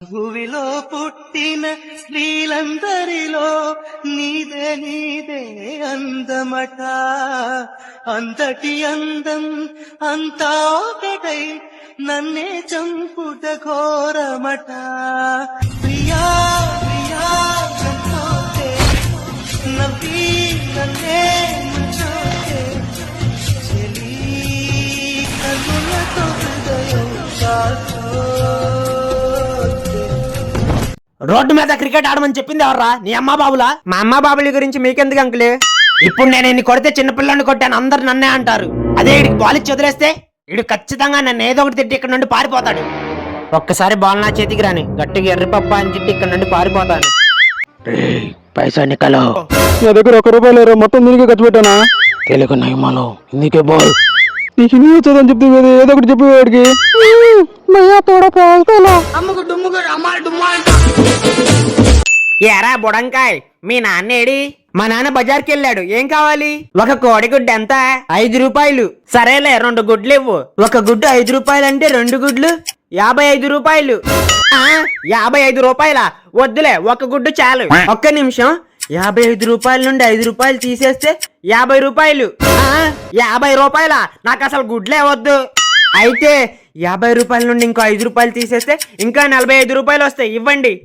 భూమిలో పుట్టిన స్త్రీలందరిలో నీదే నీదే అందమట. అంతటి అందం అంతా ఒకటై నన్నే చంపుట ఘోరమట. ప్రియా ప్రియా చంపోతే నవ్వి నన్నే ముంచోతే చెలి కన్నులతో హృదయం కాల్చోతే రోడ్డు మీద క్రికెట్ ఆడమని చెప్పింది ఎవర్రా? నీ అమ్మ బాబులా? మా అమ్మ బాబుల గురించి మీకెందుకు అంకులే? ఇప్పుడు నేను ఇన్ని కొడితే చిన్నపిల్లని కొట్టాను అందరు నన్నే అంటారు. అదే ఇడికి బాల్ ఇచ్చి వదిలేస్తే ఇడు ఖచ్చితంగా నన్ను ఏదో ఒకటి తిట్టి ఇక్కడ నుండి పారిపోతాడు. ఒక్కసారి బాల్ నా చేతికి రాని గట్టిగా ఎర్రి పప్ప అని తిట్టి ఇక్కడ నుండి పారిపోతాను. పైసా నికలో. నా దగ్గర ఒక రూపాయలు లేరు మొత్తం దీనికే ఖర్చు పెట్టానా? తెలుగు నయమాలో ఇందుకే బాల్. నీకు హిందీ వచ్చేదని చెప్తే కదా ఏదో ఒకటి చెప్పి వాడికి భయ్యా తోడ పోల్తానా ఎరా బుడంకాయ్ మీ నాన్న ఏడి మా నాన్న బజార్కి వెళ్ళాడు ఏం కావాలి? ఒక కోడి గుడ్డు ఎంత? ఐదు రూపాయలు. సరేలే రెండు గుడ్లు ఇవ్వు. ఒక గుడ్డు ఐదు రూపాయలు అంటే రెండు గుడ్లు. యాభై ఐదు రూపాయలు. ఆ, యాభై ఐదు రూపాయల? వద్దులే ఒక గుడ్డు చాలు. ఒక్క నిమిషం. యాభై ఐదు రూపాయల నుండి ఐదు రూపాయలు తీసేస్తే యాభై రూపాయలు. ఆ, యాభై రూపాయల? నాకు అసలు గుడ్లే వద్దు. అయితే యాభై రూపాయల నుండి ఇంకో ఐదు రూపాయలు తీసేస్తే ఇంకా నలభై ఐదు రూపాయలు వస్తాయి. ఇవ్వండి.